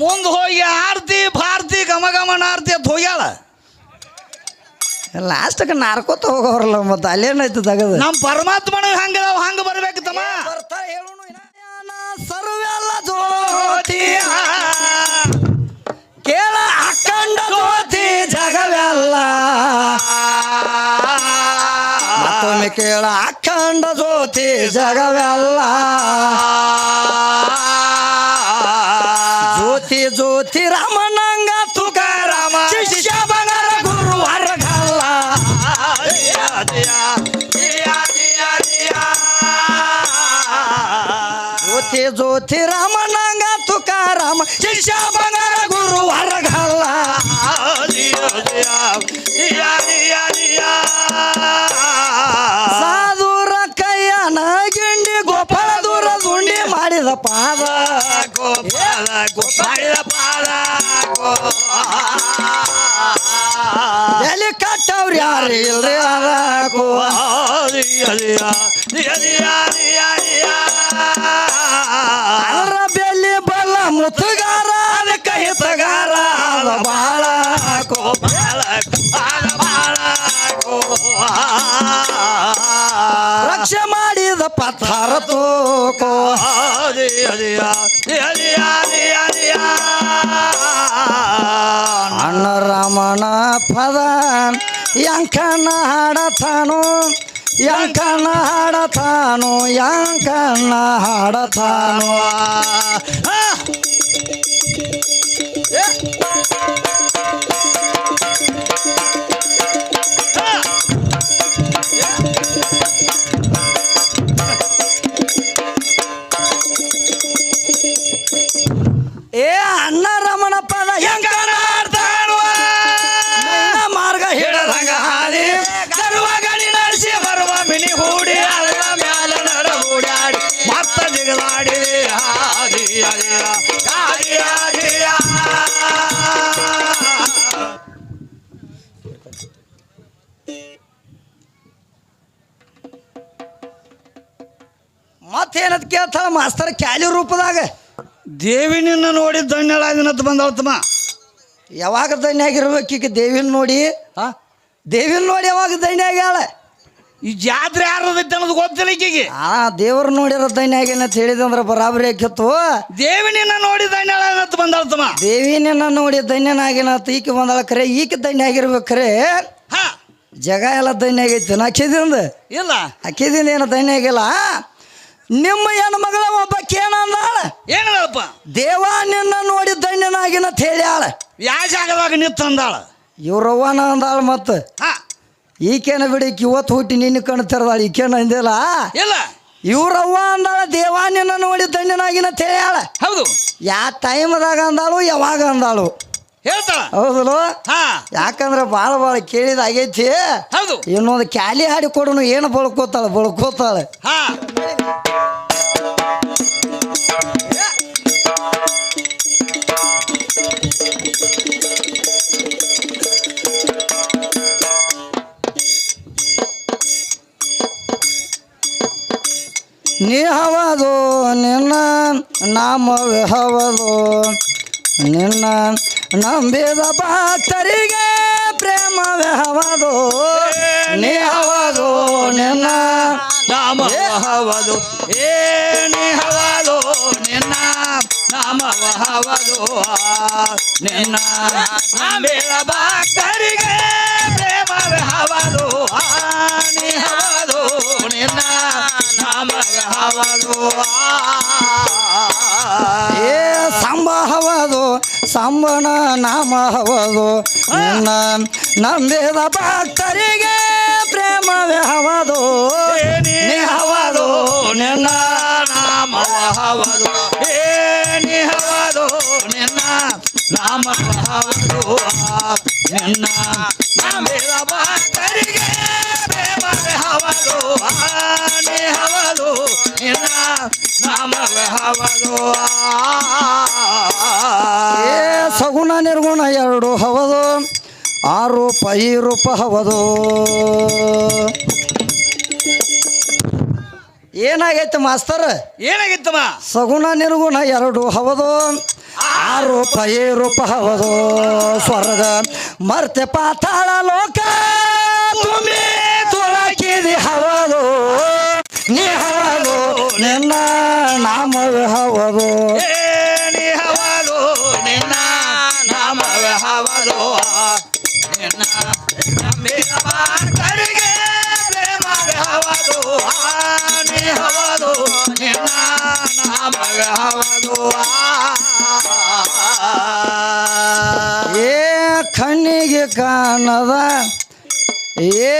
ಮುಂದೆ ಹೋಗಿ ಆರ್ತಿ ಭಾರತಿ ಘಮ ಘಮನ ಆರ್ತಿ ಅಂತ ಹೋಗ್ಯಾಳ. ಲಾಸ್ಟಕ್ಕೆ ನಾರ್ಕೋತ ಹೋಗೋರಲ್ಲ ಮತ್ತೆ ಅಲ್ಲೇನಾಯ್ತು ತಗದು? ನಮ್ಮ ಪರಮಾತ್ಮನ ಹಂಗ ಹಂಗ ಬರ್ಬೇಕು ತಮ್ಮ ಸರ್ವೆಲ್ಲ ಜೋತಿ ಕೇಳ ಅಖಂಡ ಜೋತಿ ಜಗವೆಲ್ಲ. ಮತ್ತೊಮ್ಮೆ ಕೇಳ ಅಖಂಡ ಜ್ಯೋತಿ ಜಗವೆಲ್ಲ. ಜ್ಯೋತಿ ರಾಮನಂಗ ತುಕಾರಾಮ ಶಿಷ್ಯ ಬಂಗಾರ ಗುರು ಹರಗಲ್ಲ ಸಾಧುರ ಕೈಯನ ಗಿಂಡಿ ಗೋಪಾಲ ದೂರ ಗುಂಡಿ ಮಾಡಿದ ಪಾದ. ಗೋಪಾಲ ಗೋಪಾಲ ಪಾದ ಕಟ್ಟವ್ರು ಯಾರು ಇಲ್ರಿ ಅದರ ಬೆಲ್ಲಿ ಬಲ್ಲ ಮುತ್ತುಗಾರ, ಅದಕ್ಕೆ ಹಿತಗಾರ ಅದ ಬಾಳ ರಕ್ಷೆ ಮಾಡಿದ ಪಥಾರ ತೋಕೋ ಅಣ್ಣ ರಾಮನ ಪದ ಯಂಕನ ಹಾಡತಾನೋ ಯಂಕನ ಹಾಡತಾನೋ ಯಂಕನ ಹಾಡತಾನು. ಮತ್ತೇನದ್ ಕೇಳ್ತಾಳ ಮಾಸ್ತರ್ ಕ್ಯಾಲಿ ರೂಪದಾಗ? ದೇವಿ ನಿನ್ನ ನೋಡಿ ಧನ್ಯಳಾದಿನತ್ ಬಂದವತ್ತಮ್ಮ ಯಾವಾಗ ಧನ್ಯ ಆಗಿರ್ಬೇಕು ಈಗ ದೇವಿನ ನೋಡಿ ಹಾ? ದೇವಿನ ನೋಡಿ ಯಾವಾಗ ಧನ್ಯ ಆಗ್ಯಾಳ? ಈ ಜಾತ್ರೆ ಯಾರದೈತೆ ಅನ್ನೋದು ಗೊತ್ತಿಲ್ಲ ಈಕೆಗೆ. ಆ ದೇವ್ರ ನೋಡಿರೋ ಅಂತ ಹೇಳಿದಂದ್ರೆ ಬರಾಬರಿ ಆಕಿತ್ತು ದೇವಿ ನಿನ್ನ ಅಂತ ಬಂದಾಳ ತಮ್ಮ ದೇವಿನ ನೋಡಿ ಧನ್ಯನಾಗಿನ ಈಕೆ ಬಂದಾಳ ಖರೆ ಈಕೆ ದೈನ್ಯ ಆಗಿರ್ಬೇಕು ಖರೆ ಹಾ. ಜಗ ಎಲ್ಲ ದೈನ್ಯ ಆಗೈತಿ. ಅಕ್ಕಿದಿಂದ? ಇಲ್ಲ. ಅಕ್ಕಿದಿಂದ ಏನು ದೈನ್ಯ ಆಗಿಲ್ಲ? ನಿಮ್ಮ ಹೆಣ್ಣು ಮಗಳ ಒಬ್ಬ ಕೇನ ಅಂದಾಳ. ಏನಪ್ಪ ದೇವ ನಿನ್ನ ನೋಡಿ ದೈನ್ಯನಾಗಿನ ಅಂತ ಹೇಳ್ಯಾಳ. ಯಾವ ಜಾಗದಾಗ ನಿತ್ತಂದಾಳ ಇವ್ರವ್ವನ ಅಂದಾಳ ಮತ್ತೆ. ಹಾ. ಈಕೇನ ಬಿಡಕ್ಕೆ ಇವತ್ತು ಹುಟ್ಟಿ ನಿನ್ನ ಕಣ್ಣು ಈಕೆನ ಈಕೇನ ಅಂದಿಲ್ಲ? ಇಲ್ಲ. ಇವ್ರವ್ವ ಅಂದಾಳ ದೇವಾ ನಿನ್ನ ನೋಡಿ ದಂಡನಾಗಿನ ತಿಳಿಯಾಳ ಹೌದು. ಯಾ ಟೈಮ್ದಾಗ ಅಂದಾಳು ಯಾವಾಗ ಅಂದಾಳು? ಹೇಳ್ತಾಳ. ಹೌದಲ್ಲ? ಹಾ. ಯಾಕಂದ್ರೆ ಭಾಳ ಭಾಳ ಕೇಳಿದ ಆಗೈತಿ. ಹೌದು. ಇನ್ನೊಂದು ಕ್ಯಾಲಿ ಹಾಡಿ ಕೊಡೋನು ಏನು ಬಳ್ಕೋತಾಳೆ ಬಳ್ಕೋತಾಳೆ. ನೀ ಹವದು ನಿನ್ನ ನಾಮವೇ ಹವದು. ನಿನ್ನ ನಂಬಿದ ಭಕ್ತರಿಗೆ ಪ್ರೇಮವೇ ಹವದು. ನೀ ಹವದು ನಿನ್ನ ನಾಮ ಹವದು. ನೀ ಹವದು ನಿನ್ನ ನಾಮ ಹವದು. ನಿನ್ನ ನಂಬಿದ ಭಕ್ತರಿಗೆ ಪ್ರೇಮವೇ ಹವದು. ನೀ ಹವದು. ಏ ಸಂಬ ಹವದು ಸಂಬನ ನಾಮ ಹವದು. ನಿನ್ನ ನಂಬಿದ ಭಕ್ತರಿಗೆ ಪ್ರೇಮವೇ ಹವದು. ಏನಿ ಹವದು ನಿನ್ನ ನಾಮ ಹವದು. ಏನಿ ಹವದು ನಿನ್ನ ನಾಮ ಹವದು. ನಿನ್ನ ನಂಬಿದ ಭಕ್ತರಿಗೆ ಪ್ರೇಮ ಹವದು. ಆನೆ ಹವದು. ನಿನ್ನ ನಾಮ ಹವದು ಏ ಸಗುಣ ನಿರ್ಗುಣ ಎರಡು ಹವದು ಆ ರೂಪ ಈ ರೂಪ ಹವದು. ಏನಾಗೈತೆ ಮಾಸ್ತರ್? ಏನಾಗಿತ್ತಮ್ಮ? ಸಗುಣ ನಿರ್ಗುಣ ಎರಡು ಹವದು ಆ ಪೈ ರೂಪ ಈ ರೂಪ ಹವದು. ಸ್ವರ್ಗ ಮರ್ತೆ ಪಾತಾಳ ಲೋಕ. ಕಾಣದ ಏ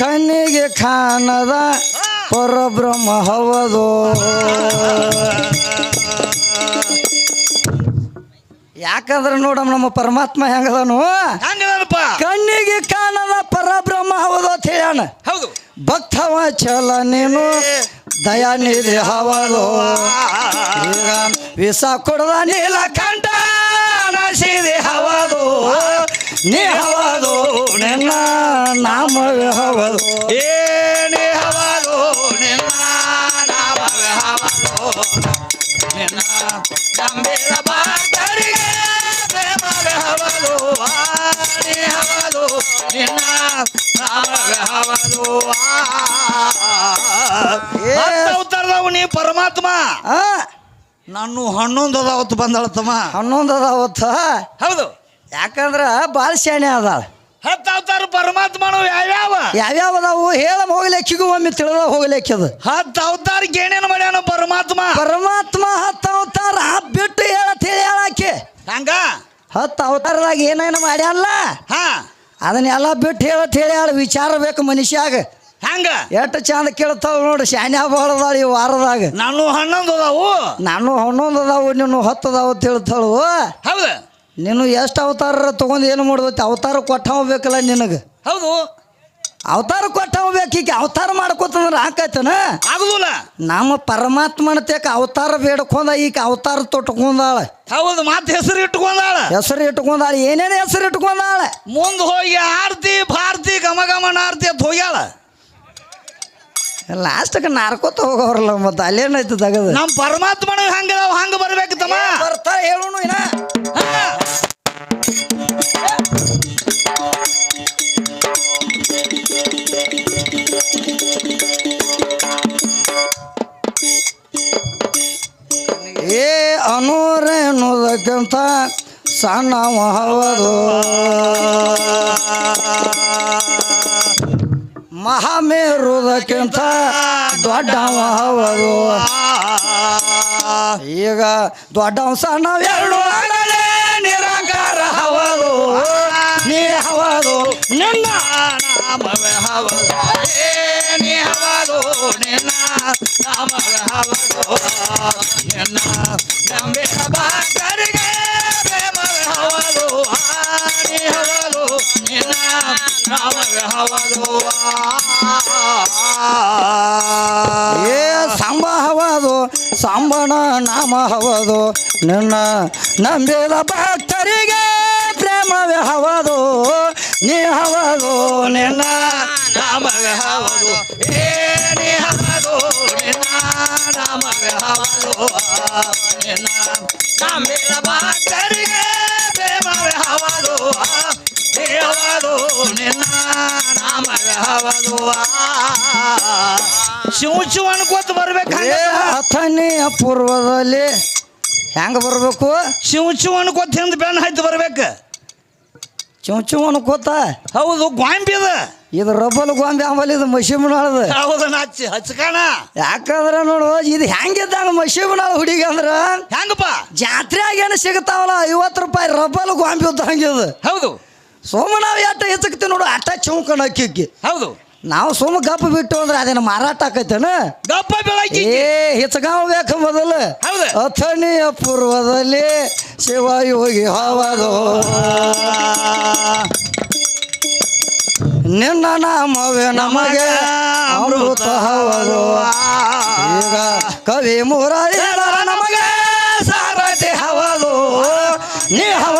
ಕಣ್ಣಿಗೆ ಕಾಣದ ಪರಬ್ರಹ್ಮ ಹವದು ಯಾಕಂದ್ರೆ ನೋಡಮ್ ನಮ್ಮ ಪರಮಾತ್ಮ ಹೆಂಗದನು? ಕಣ್ಣಿಗೆ ಕಾಣದ ಪರಬ್ರಹ್ಮ ಹೌದು ಅಂತ ಹೇಳೋಣ ಹೌದು. ಭಕ್ತವ ಚಲ ನೀನು ದಯಾನಿಧಿ ಹವದು ಈಗ ವಿಷ ಕೊಡದ ನೀಲಕಂಠ ನಸಿದೆ ಹವದು ನೀ ಹವದು ನಿನ್ನ ನಾಮವೇ ಹವದು ನೀ ಹವದು ನಿನ್ನ ನಾಮವೇ ಹವದು ನಿನ್ನ ನಂಬಿದ ಭಕ್ತರಿಗೆ ಪ್ರೇಮವೇ ಹವದು ನೀ ಹವದು ನಿನ್ನ ನಾಮವೇ ಹವದು ಏ. ಅವತಾರದವು ನೀ ಪರಮಾತ್ಮ. ಆ. ನಾನು ಹನ್ನೊಂದು ಅದಾವತ್ತು ಬಂದಳತ್ತಮ್ಮ. ಹನ್ನೊಂದು ಅದಾವತ್ತ. ಹೌದು. ಯಾಕಂದ್ರ ಭಾಳ ಶಾಣೆ ಅದಾಳ. ಹತ್ತು ಅವತಾರ ಪರಮಾತ್ಮನು ಯಾವ್ಯಾವ? ಯಾವ್ಯಾವ ಅದಾವು? ಹೇಳ ಹೋಗ್ಲಿಕ್ಕಿಗೂ ಒಮ್ಮೆ ತಿಳಿದ ಹೋಗ್ಲಿಕ್ಕದು. ಹತ್ತು ಅವತಾರ ಏನೇನು ಮಾಡ್ಯಾನ ಪರಮಾತ್ಮ. ಪರಮಾತ್ಮ ಹತ್ತು ಅವತಾರ ಬಿಟ್ಟು ಹೇಳತ್ ಹೇಳಿ ಹೇಳಾಕೆ ಹಂಗ? ಹತ್ತು ಅವತಾರದಾಗ ಏನೇನು ಮಾಡ್ಯಾನಲ್ಲ? ಹಾ. ಅದನ್ನೆಲ್ಲ ಬಿಟ್ಟು ಹೇಳತ್ ಹೇಳಿ ಹೇಳ ವಿಚಾರ ಬೇಕು ಮನುಷ್ಯಾಗ. ಹಂಗ? ಎಷ್ಟು ಚಂದ ಕೇಳ್ತಾವ ನೋಡಿ ಶಾನ್ಯ ಬಾಳದಾಳ ಈ ವಾರದಾಗ. ನಾನು ಹನ್ನೊಂದು ಅದಾವು. ನಾನು ಹನ್ನೊಂದು ಅದಾವು ನೀನು ಹತ್ತು ಅದಾವು ಹೇಳ್ತಾಳು ಹೌದು. ನೀನು ಎಷ್ಟು ಅವತಾರ ತೊಗೊಂಡು ಏನು ಮಾಡ್ದೈತಿ ಅವತಾರ ಕೊಟ್ಟ ಬೇಕಲ್ಲ ನಿನಗೆ? ಹೌದು. ಅವತಾರ ಕೊಟ್ಟ ಬೇಕು ಈಗ ಅವತಾರ ಮಾಡ್ಕೋತಂದ್ರೆ ಹಾಕೈತನ ಆಗುದಿಲ್ಲ. ನಮ್ಮ ಪರಮಾತ್ಮನ ತೇಕ ಅವತಾರ ಬೇಡ್ಕೊಂಡ ಈಗ ಅವತಾರ ತೊಟ್ಕೊಂಡಾಳೆ. ಹೌದು ಮತ್ತೆ ಹೆಸರು ಇಟ್ಕೊಂಡಾಳ. ಹೆಸರು ಇಟ್ಕೊಂಡಾಳ ಏನೇನು ಹೆಸರು ಇಟ್ಕೊಂಡಾಳೆ? ಮುಂದೆ ಹೋಗಿ ಆರ್ತಿ ಭಾರತಿ ಗಮಗಮನ ಆರ್ತಿ ಅಂತ ಹೋಗ್ಯಾಳ. ಲಾಸ್ಟಕ್ಕೆ ನಾರ್ಕೋತ ಹೋಗೋರಲ್ಲ ಮತ್ತೆ ಅಲ್ಲೇನಾಯ್ತು ತಗದು? ನಮ್ಮ ಪರಮಾತ್ಮನ ಹಂಗ ಹಂಗ ಬರ್ಬೇಕು ತಮ್ಮ. ಬರ್ತಾ ಹೇಳೋಣ ಇನ್ನ. ಏ ಅನೂರೇನುದಕ್ಕಿಂತ ಸಣ್ಣ ಹವದು ಮಹಾಮೇರುದಕ್ಕಿಂತ ದೊಡ್ಡ ಮಹಾವರು ಈಗ ದೊಡ್ಡ ಆಗಲೇ ನಿರಾಕಾರ ಹವರು ನೀ ಹವರು ನಿನ್ನ ನಾಮವೇ ಹವರು ನೀ ಹವರು ನಿನ್ನ ನಾಮವೇ ಹವರು ನಿನ್ನ ನಮ್ಮೆ ಭಕ್ತರಿಗೆ ಪ್ರೇಮವೇ ಹವರು ನೀ ಹವರು ನಿನ್ನ ನಾಮವೇ ಹವದು ಏ, ಸಾಂಬ ಹವದು ಸಾಂಬಣ ನಾಮ ಹವದು ನಿನ್ನ ನಂಬಿದ ಭಕ್ತರಿಗೆ ಪ್ರೇಮವೇ ಹವದು ನೀ ಹವದು ನಿನ್ನ ನಾಮವೇ ಹವದು ಏನಿ ಹವದು ನಿನ್ನ ನಾಮವೇ ಹವದು ನಿನ್ನ ನಂಬಿದ ಭಕ್ತರಿಗೆ ಶಿವ ಶಿವ ಅನ್ಕೋತ ಬರ್ಬೇಕು ಅಥನಿ ಅಪೂರ್ವದಲ್ಲಿ ಪೂರ್ವದಲ್ಲಿ ಹೆಂಗ ಬರ್ಬೇಕು? ಶಿವ ಶಿವ ಅನ್ಕೋತ ಹಿಂದ್ ಬೆನ್ನ ಹಾಯ್ತು ಬರ್ಬೇಕು. ಚುಮ್ ಚುಮ್ ಅನ್ಕೋತ ಹೌದು ಗ್ವಾಂಬಿ ಅದ ಇದು ರಬ್ಬಲ್ ಗೊಂಬೆ ಆಮೇಲೆ ಇದು ಮಶೀಬನಾಳದ ಹೌದು ಹಚ್ಚಿ ಹಚ್ಕಣ. ಯಾಕಂದ್ರೆ ನೋಡು ಇದು ಹೆಂಗಿದ್ದಂಗ ಮಶೀಬನಾಳ ಹುಡುಗಿ ಅಂದ್ರ ಹೆಂಗಪ್ಪ? ಜಾತ್ರೆಯಾಗ ಏನು ಸಿಗ್ತಾವಲ್ಲ ಐವತ್ತು ರೂಪಾಯಿ ರಬ್ಬಲ್ ಗೊಂಬೆ ಇದ್ದಂಗಿದು ಹೌದು. ಸೋಮ ನಾವು ಎಟ್ಟ ಹೆಚ್ಚಕ್ತಿ ನೋಡು ಅಟ್ಟ ಚೌಕಣ ಅಕ್ಕಿಕ್ಕಿ ಹೌದು. ನಾವು ಸೋಮ ಗಪ್ಪ ಬಿಟ್ಟು ಅಂದ್ರೆ ಅದೇನು ಮಾರಾಟ ಆಕೈತೇನ? ಗಪ್ಪ ಬೆಳಕಿ. ಏ ಹೆಚ್ಚಗಾವ್ ಬೇಕು ಮೊದಲು. ಹೌದು. ಅಥಣಿಯ ಪೂರ್ವದಲ್ಲಿ ಶಿವಯೋಗಿ ಹವದು ನಿನ್ನ ನಾಮವೇ ನಮಗೆ ಅಮೃತ ಹವದು ಈಗ ಕವಿ ಮುರಾರಿ ನಮಗೆ ಸಾರಥಿ ಹವದು ನೀ ಹವದು